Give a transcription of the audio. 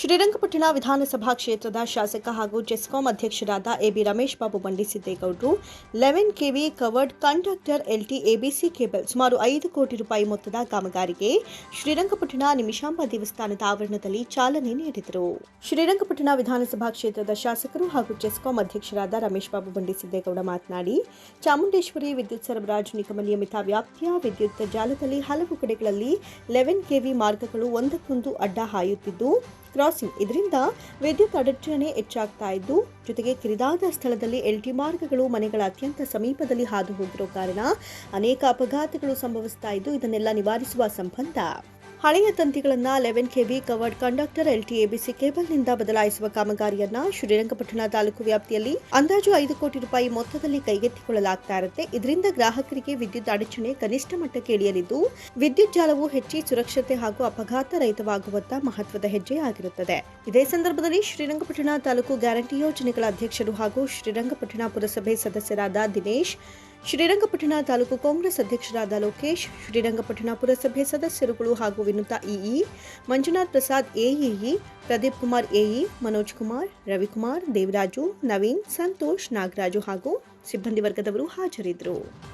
ಶ್ರೀರಂಗಪಟ್ಟಣ ವಿಧಾನಸಭಾ ಕ್ಷೇತ್ರದ ಶಾಸಕ ಹಾಗೂ ಜೆಸ್ಕಾಂ ಅಧ್ಯಕ್ಷರಾದ AB Ramesh Babu ಬಂಡಿಸಿದ್ದೇಗೌಡರು, eleven KV covered conductor LT ABC cable ಸುಮಾರು ಐದು ಕೋಟಿ ರೂಪಾಯಿ ಮೊತ್ತದ ಕಾಮಗಾರಿಗೆ ಶ್ರೀರಂಗಪಟ್ಟಣ ನಿಮಿಷಾಂಬ ದೇವಸ್ಥಾನದ ಆವರಣದಲ್ಲಿ ಚಾಲನೆ ನೀಡಿದರು. ಶ್ರೀರಂಗಪಟ್ಟಣ ವಿಧಾನಸಭಾ ಕ್ಷೇತ್ರದ ಶಾಸಕರು ಹಾಗೂ ಜೆಸ್ಕಾಂ ಅಧ್ಯಕ್ಷರಾದ ರಮೇಶ್ ಬಾಬು ಬಂಡಿಸಿದ್ದೇಗೌಡ ಮಾತನಾಡಿ, ಚಾಮುಂಡೇಶ್ವರಿ ವಿದ್ಯುತ್ ಸರಬರಾಜು ನಿಗಮ ನಿಯಮಿತ ವ್ಯಾಪ್ತಿಯ ವಿದ್ಯುತ್ ಜಾಲದಲ್ಲಿ ಹಲವು ಕಡೆಗಳಲ್ಲಿ ಲೆವೆನ್ ಕೆವಿ ಮಾರ್ಗಗಳು ಒಂದಕ್ಕೊಂದು ಅಡ್ಡ ಹಾಯುತ್ತಿದ್ದು ಕ್ರಾಸಿಂಗ್. ಇದರಿಂದ ವಿದ್ಯುತ್ ಅಡಚಣೆ ಹೆಚ್ಚಾಗ್ತಾ ಇದ್ದು, ಜೊತೆಗೆ ಕಿರಿದಾದ ಸ್ಥಳದಲ್ಲಿ ಎಲ್ಟಿ ಮಾರ್ಗಗಳು ಮನೆಗಳ ಅತ್ಯಂತ ಸಮೀಪದಲ್ಲಿ ಹಾದು ಹೋಗಿರೋ ಕಾರಣ ಅನೇಕ ಅಪಘಾತಗಳು ಸಂಭವಿಸ್ತಾ ಇದ್ದು, ಇದನ್ನೆಲ್ಲ ನಿವಾರಿಸುವ ಸಂಬಂಧ ಹಳೆಯ ತಂತಿಗಳನ್ನು eleven KV covered conductor LT ABC ಕೇಬಲ್ನಿಂದ ಬದಲಾಯಿಸುವ ಕಾಮಗಾರಿಯನ್ನ ಶ್ರೀರಂಗಪಟ್ಟಣ ತಾಲೂಕು ವ್ಯಾಪ್ತಿಯಲ್ಲಿ ಅಂದಾಜು ಐದು ಕೋಟಿ ರೂಪಾಯಿ ಮೊತ್ತದಲ್ಲಿ ಕೈಗೆತ್ತಿಕೊಳ್ಳಲಾಗ್ತಾ ಇರುತ್ತೆ. ಇದರಿಂದ ಗ್ರಾಹಕರಿಗೆ ವಿದ್ಯುತ್ ಅಡಚಣೆ ಕನಿಷ್ಠ ಮಟ್ಟಕ್ಕೆ ಇಳಿಯಲಿದ್ದು, ವಿದ್ಯುತ್ ಜಾಲವು ಹೆಚ್ಚಿ ಸುರಕ್ಷತೆ ಹಾಗೂ ಅಪಘಾತ ರಹಿತವಾಗುವತ್ತ ಮಹತ್ವದ ಹೆಜ್ಜೆಯಾಗಿರುತ್ತದೆ ಇದೇ ಸಂದರ್ಭದಲ್ಲಿ ಶ್ರೀರಂಗಪಟ್ಟಣ ತಾಲೂಕು ಗ್ಯಾರಂಟಿ ಯೋಜನೆಗಳ ಅಧ್ಯಕ್ಷರು ಹಾಗೂ ಶ್ರೀರಂಗಪಟ್ಟಣ ಪುರಸಭೆ ಸದಸ್ಯರಾದ ದಿನೇಶ್ ಶ್ರೀರಂಗಪಟ್ಟಣ ತಾಲೂಕು ಕಾಂಗ್ರೆಸ್ ಅಧ್ಯಕ್ಷರಾದ ಲೋಕೇಶ್, ಶ್ರೀರಂಗಪಟ್ಟಣ ಪುರಸಭೆ ಸದಸ್ಯರುಗಳು ಹಾಗೂ Vinutha EE Manjunath Prasad AEE Pradeep Kumar AE Manoj Kumar, Ravikumar, Devaraju, Naveen, Santosh, Nagaraju ಹಾಗೂ ಸಿಬ್ಬಂದಿ ವರ್ಗದವರು ಹಾಜರಿದ್ದರು.